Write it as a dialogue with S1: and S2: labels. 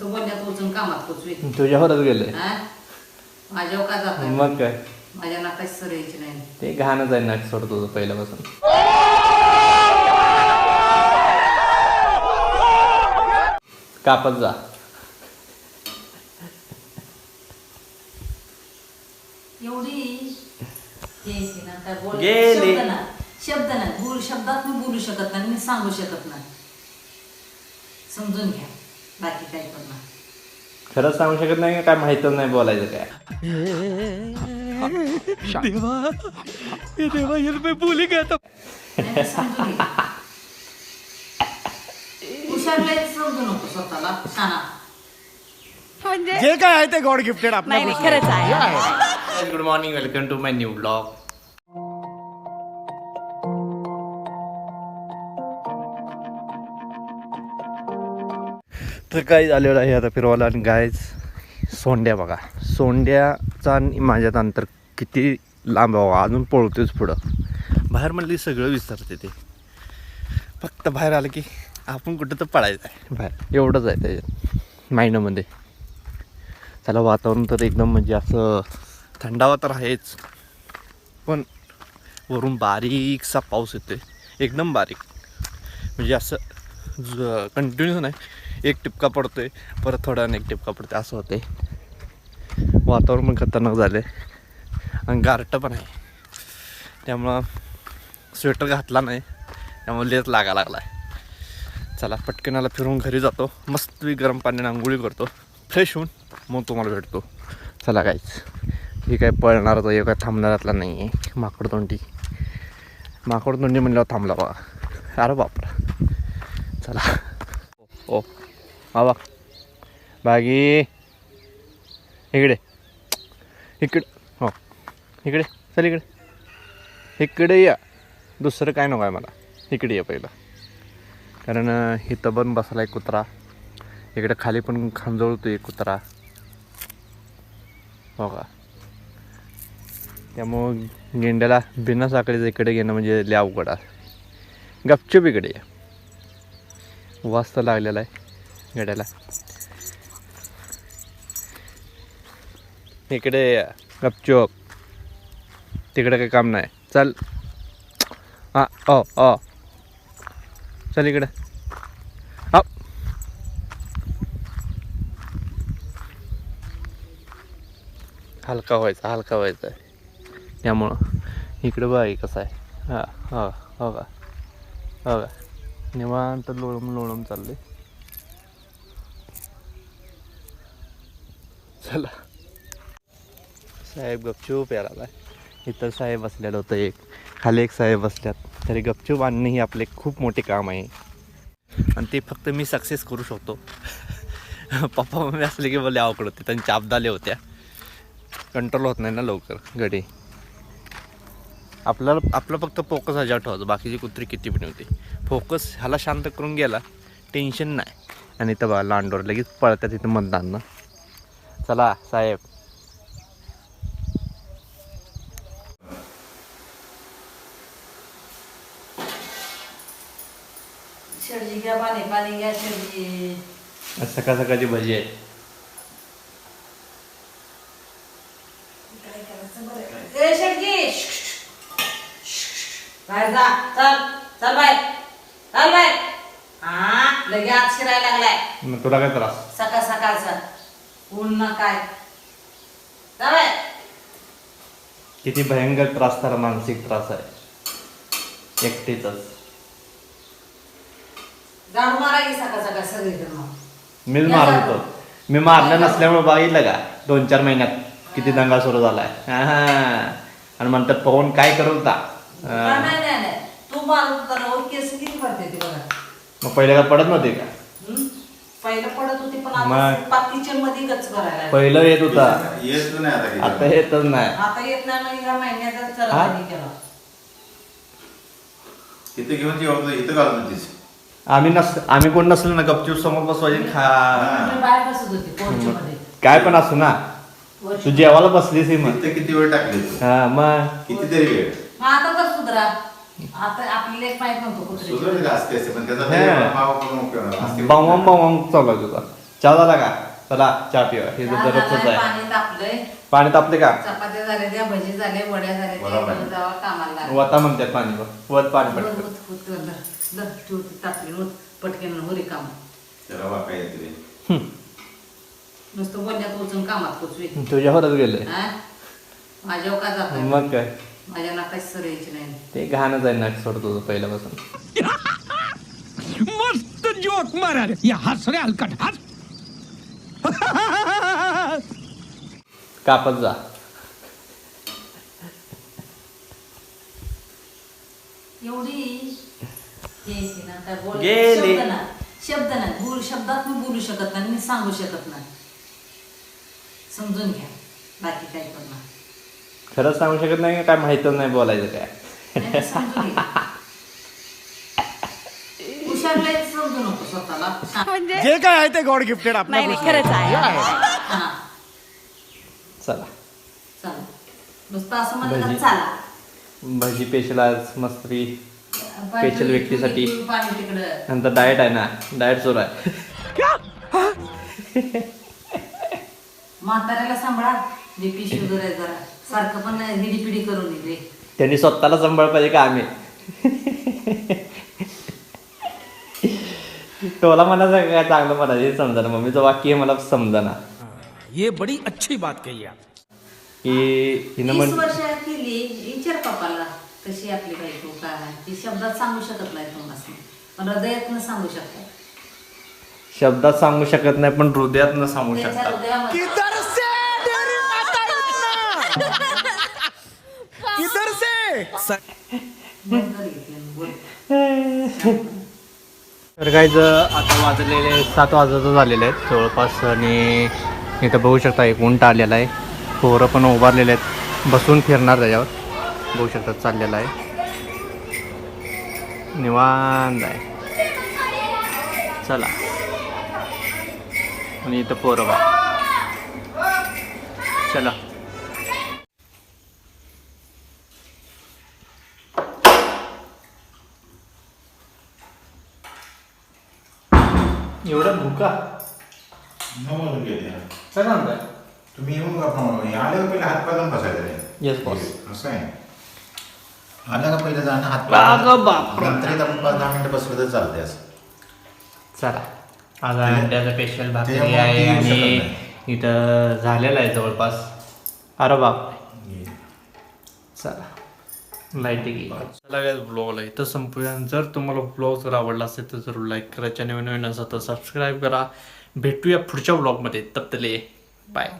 S1: तो बोलण्यात उचून कामात
S2: तुझ्यावरच
S1: हा? माझ्यावर का जात
S2: मग काय?
S1: माझ्या नाकात सर यायची नाही.
S2: ते घाणच आहे नाक सोड तुझं पहिल्यापासून. कापत जा.
S1: एवढी हे ना काय बोल
S2: गेली.
S1: शब्द ना शब्द नाही. बोल शब्दात मी बोलू शकत नाही मी सांगू शकत नाही. समजून घ्या. बाकी
S2: खरंच सांगू शकत नाही का? काय माहितच नाही बोलायचं काय.
S1: नाही, समजून घे. हुशार लय समजू नको स्वतःला. काना
S3: जे काय आहे ते गॉड गिफ्टेड
S4: नाही नाही खरंच आहे.
S2: Good morning welcome to my new blog तर काय झालेलं आहे आता फिरवायला? आणि गायच सोंड्या बघा. सोंड्याचा आणि माझ्यात अंतर किती लांब हवा अजून पळतोच पुढं. बाहेर म्हणली सगळं विसरते ते. फक्त बाहेर आलं की आपण कुठं तर पळायचं आहे. बाहेर. एवढंच आहे त्याच्यात माइंडमध्ये त्याला वातावरण तर एकदम म्हणजे असं थंडावा तर आहेच. पण वरून बारीकसा पाऊस येतो एकदम बारीक. म्हणजे असं कंटिन्यू नाही. एक टिपका पडतोय परत थोड्यानं एक टिपका पडतोय असं होतंय. वातावरण पण खतरनाक झालं आहे आणि गारटं पण आहे. त्यामुळं स्वेटर घातला नाही. त्यामुळे लेच लागा लागला आहे चला पटकनाला फिरून घरी जातो. मस्त गरम पाण्याने आंघोळी करतो. फ्रेश होऊन मग तुम्हाला भेटतो. चला काहीच हे काय पळणारच आहे हे काय थांबणारातला नाही आहे माकड तोंडी. माकड तोंडी म्हणल्यावर थांबला बा. अरे बापरा. चला. आवा बागी. इकडे. इकडे. हो. इकडे. चल इकडे. इकडे या. दुसरं काय नको आहे मला. इकडे या पहिलं. कारण इथं पण बसला एक कुत्रा. इकडे खाली पण खांजवळतो एक कुत्रा. हो का? त्यामुळं गेंड्याला बिना साखळीचं इकडे घेणं म्हणजे लय अवघड गपचूप इकडे ये. लागलेला आहे. गड्याला इकडे गपचोप तिकडे काही काम नाही चल हां ओ ओ चल इकडे हा हलका व्हायचा हलका व्हायचा त्यामुळं इकडे बाई कसं आहे हां हो हो का हो का निवांत लोळम लोळम चाललं आहे चला. साहेब गपचूप यायला आलाय इथं साहेब बसलेलं होतं एक. खाली एक साहेब बसल्यात. तरी गपचूप आणणं ही आपले खूप मोठे काम आहे. आणि ते फक्त मी सक्सेस करू शकतो. पप्पा मम्मी असले की बोलले अवघड होते. त्यांच्या आपदाले होत्या. कंट्रोल होत नाही ना लवकर गडी आपल्याला आपलं फक्त फोकस ह्याच्यावर ठेवायचं. बाकीची कुत्री किती पण होती. फोकस ह्याला शांत करून गेला. टेन्शन नाही. आणि इथं लांडोर लगेच पळतात तिथं मतदान चला साहेब.
S1: शेडजी घ्या पाणी पाणी घ्या
S2: सकाळ सकाळची भजी आहे.
S1: काय करायचं? बरं ए शेडजी बाहेर जा. चल चल बाय चल बाय हा लगे आत शिरायला लागलाय.
S2: मग तुला काय त्रास?
S1: सकाळ सकाळचा ऊन ना काय? जा बाय
S2: किती भयंकर त्रास तर मानसिक त्रास आहे. एकटीचाच.
S1: झाडू मारा की सकाळ सकाळ सगळी जण
S2: मीच मारत होतो मी मारलं नसल्यामुळे बघितलं का? दोन चार महिन्यात किती दंगा सुरू झालाय. हा. आणि म्हणतात पवन काय करू होता? हा.
S1: नाही नाही. नाही तू मारत होता ना ओ केस किती पडते ते बघा.
S2: मग पहिले काय पडत नव्हते का?
S1: पहिलं पडत होती पण
S2: मग?
S1: मध्ये गच लागली.
S2: पहिलं येत होता
S5: येत नाही आता किती.
S2: आता येतच नाही
S1: आता येत नाही मग
S2: हा?
S1: केला
S5: इथं घेऊन जेवण इथं घालून होतीस
S2: आम्ही नस आम्ही कोण नसलो ना गपचूप समोर बसवायचे खा
S1: मी बाहेर बसत होती पोर्च मध्ये
S2: काय पण असू ना. तू जेवायला बसलीस ही मग
S5: इथं किती वेळ टाकली तू
S2: हा मग
S5: कितीतरी वेळ
S1: मग आता तर सुधरा आता आपली लेख माहीत नव्हतं कुत्र्याची.
S5: सुधरले का असते असते पण त्याचा
S2: हा.
S5: भाव करून उपयोग नाही. असते
S2: बावम बावम चालू आहे तुझा चहा झाला का चला चहा पिवा हे तर दररोजच आहे
S1: पाणी तापलंय
S2: पाणी तापले का
S1: चपात्या झाल्या त्या भजी झाले वड्या झाल्या
S5: बरोबर
S1: त्या
S5: आहे.
S1: जावा कामाला लागले.
S2: वता म्हणतात पाणी बघ. वर पाणी
S1: वर,
S2: पडतं
S1: वर, वर, वर, वर, ठेव ती तापली वर, पटकन होरी काम
S5: त्याला वाका येते रे.
S1: नुसतं बोलण्यात उचून कामात पोचवे
S2: तुझ्यावरच गेलंय
S1: हा? माझ्यावर का जात
S2: मग काय
S1: माझ्या नाकाची सर यायची नाही.
S2: ते घाणच आहे नाक सोड तुझं पहिल्यापासून.
S3: मस्त जोक मारा या हस रे हलकट हस.
S2: कापत जा.
S1: एवढी
S2: गेली.
S1: शब्द ना शब्द नाही बोल शब्दात मी बोलू शकत नाही मी सांगू शकत नाही. समजून घ्या बाकी काय करणार
S2: खरंच सांगू शकत नाही का? काय माहितच नाही बोलायचं काय.
S1: हा.
S4: म्हणजे?
S3: जे काय आहे ते गॉड गिफ्टेड
S4: नाही नाही खरंच आहे.
S1: हा.
S2: चला.
S1: नुसतं असं
S2: भजी.
S1: चाला.
S2: भजी पेशल आज मस्त्री Special व्यक्तीसाठी.
S1: पाणी तिकडं.
S2: नंतर डाएट आहे ना. डाएट सुरू आहे.
S1: म्हाताऱ्याला सांभाळा. बीपी शुगर आहे जरा. सारखं पण हिडी करून येते
S2: त्यांनी स्वतःला सांभाळ पाहिजे का आम्ही? टोला म्हणायचं काय चांगलं म्हणायचं हे समजा मम्मीचं वाक्य हे मला समजा
S3: ये बड़ी अच्छी बात कही आप.
S2: की हिनं
S1: तीस
S2: म्हण
S1: वर्ष केली विचार पप्पाला कशी आपली बायको काय ती शब्दात सांगू शकत नाही तुम्हाला पण हृदयातनं सांगू शकतात
S2: शब्दात सांगू शकत नाही पण हृदयात न सांगू
S1: त्याच्या
S2: शकतात.
S1: हृदयामध्ये
S3: किधर से. तर
S2: काय आता वाजलेले सात वाजत झालेले आहेत जवळपास आणि इथं बघू शकता एक उंट आलेला आहे. पोरं पण उभारलेले आहेत. बसून फिरणार त्याच्यावर. बघू शकता चाललेला आहे. निवांत आहे. चला. आणि इथं पोरं बा चला. एवढा भुका
S5: न बोलून गेले.
S2: काय सांगताय
S5: तुम्ही येऊन आल्यावर पहिले हात पाय बसायचं रे.
S2: Boss.
S5: असं आहे. आलं का पहिलं जाणं हात
S2: अगं बापरे.
S5: नंतर एकदा आपण पाच दहा मिनिटं बसलं तर चालते असं.
S2: चला. आज अंड्याचा स्पेशल भाकरी
S5: त्याच्यामुळे
S2: आहे
S5: ती येऊ
S2: आणि
S5: शकत
S2: इथं झालेला आहे जवळपास. अरे बाप चला. लाइट चला ब्लॉगला इथं संपूया. जर तुम्हाला ब्लॉग जर आवडला असेल तर जरूर लाईक करा. चॅनल नवीन असा तर सबस्क्राईब करा. भेटूया पुढच्या ब्लॉगमध्ये तप्तले बाय